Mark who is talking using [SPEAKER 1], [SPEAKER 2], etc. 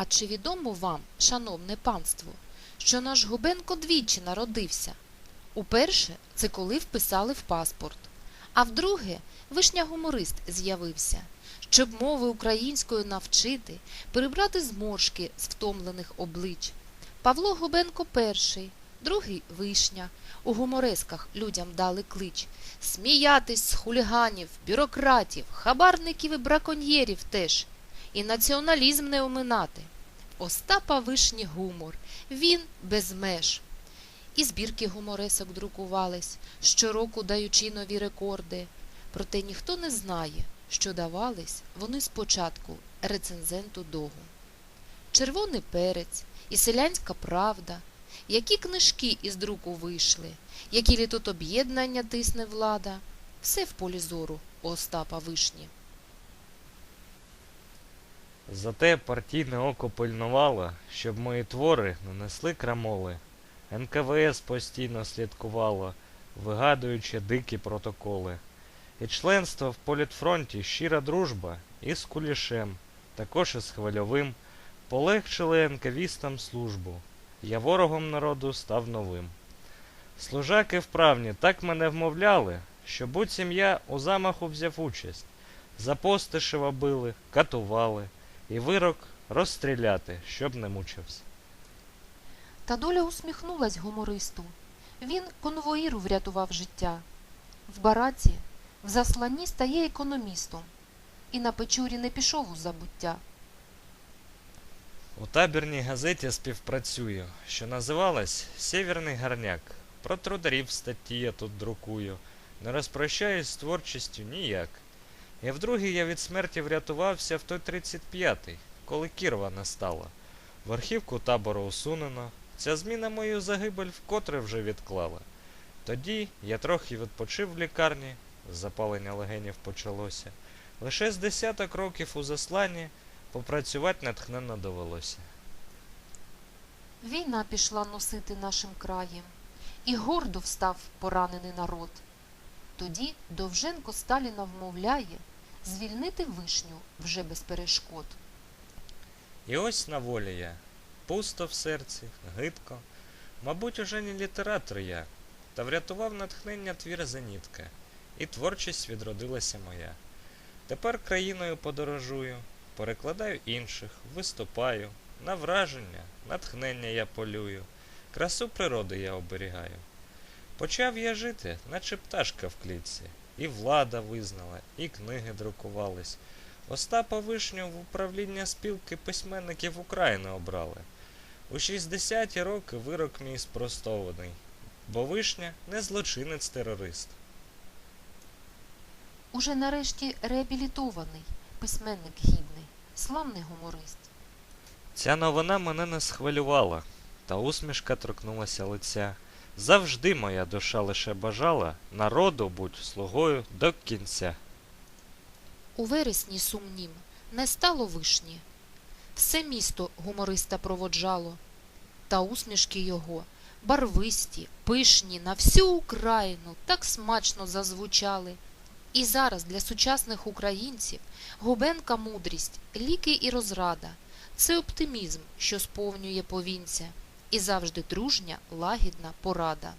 [SPEAKER 1] А чи відомо вам, шановне панство, що наш Губенко двічі народився? Уперше це коли вписали в паспорт, а вдруге вишня гуморист з'явився, щоб мови української навчити, перебрати зморшки з втомлених облич. Павло Губенко перший, другий вишня. У гуморесках людям дали клич сміятись з хуліганів, бюрократів, хабарників і браконьєрів теж, і націоналізм не оминати. Остапа вишні гумор, він без меж. І збірки гуморесок друкувались, щороку даючи нові рекорди. Проте ніхто не знає, що давались вони спочатку рецензенту догу. Червоний перець і селянська правда, які книжки із друку вийшли, які лі об'єднання тисне влада, все в полі зору у Остапа вишні.
[SPEAKER 2] Зате партійне око пильнувало, щоб мої твори не несли крамоли. НКВС постійно слідкувало, вигадуючи дикі протоколи. І членство в політфронті щира дружба із кулішем, також із хвильовим, полегшили НКВістам службу. Я ворогом народу став новим. Служаки вправні так мене вмовляли, що буцім я у замаху взяв участь. За Постишева били, катували, і вирок розстріляти, щоб не мучився.
[SPEAKER 1] Та доля усміхнулась гумористу. Він конвоїру врятував життя. В бараці, в засланні стає економістом. І на печурі не пішов у забуття.
[SPEAKER 2] У табірній газеті співпрацюю, що називалась Сєвєрний гарняк. Про трударів статті я тут друкую. Не розпрощаюсь з творчістю ніяк. І вдруге я від смерті врятувався в той 35-й, коли Кірова настала. В архівку табору усунено. Ця зміна мою загибель вкотре вже відклала. Тоді я трохи відпочив в лікарні, запалення легенів почалося. Лише з десяток років у засланні попрацювати натхненно довелося.
[SPEAKER 1] Війна пішла носити нашим краєм, і гордо встав поранений народ. Тоді Довженко Сталіна вмовляє звільнити вишню вже без перешкод.
[SPEAKER 2] І ось на волі я. Пусто в серці, гидко. Мабуть, уже не літератор я, та врятував натхнення твір зенітка, і творчість відродилася моя. Тепер країною подорожую, перекладаю інших, виступаю, на враження, натхнення я полюю, красу природи я оберігаю. Почав я жити, наче пташка в клітці, і влада визнала, і книги друкувались. Остапа Вишню в управління спілки письменників України обрали. У 60-ті роки вирок мій спростований, бо Вишня не злочинець-терорист.
[SPEAKER 1] Уже нарешті реабілітований, письменник гідний, славний гуморист.
[SPEAKER 2] Ця новина мене не схвилювала, та усмішка торкнулася лиця. Завжди моя душа лише бажала народу будь слугою до кінця.
[SPEAKER 1] У вересні сумнім не стало вишні. Все місто гумориста проводжало, та усмішки його, барвисті, пишні, на всю Україну так смачно зазвучали. І зараз для сучасних українців губенка мудрість, ліки і розрада це оптимізм, що сповнює повінця, і завжди дружня, лагідна порада.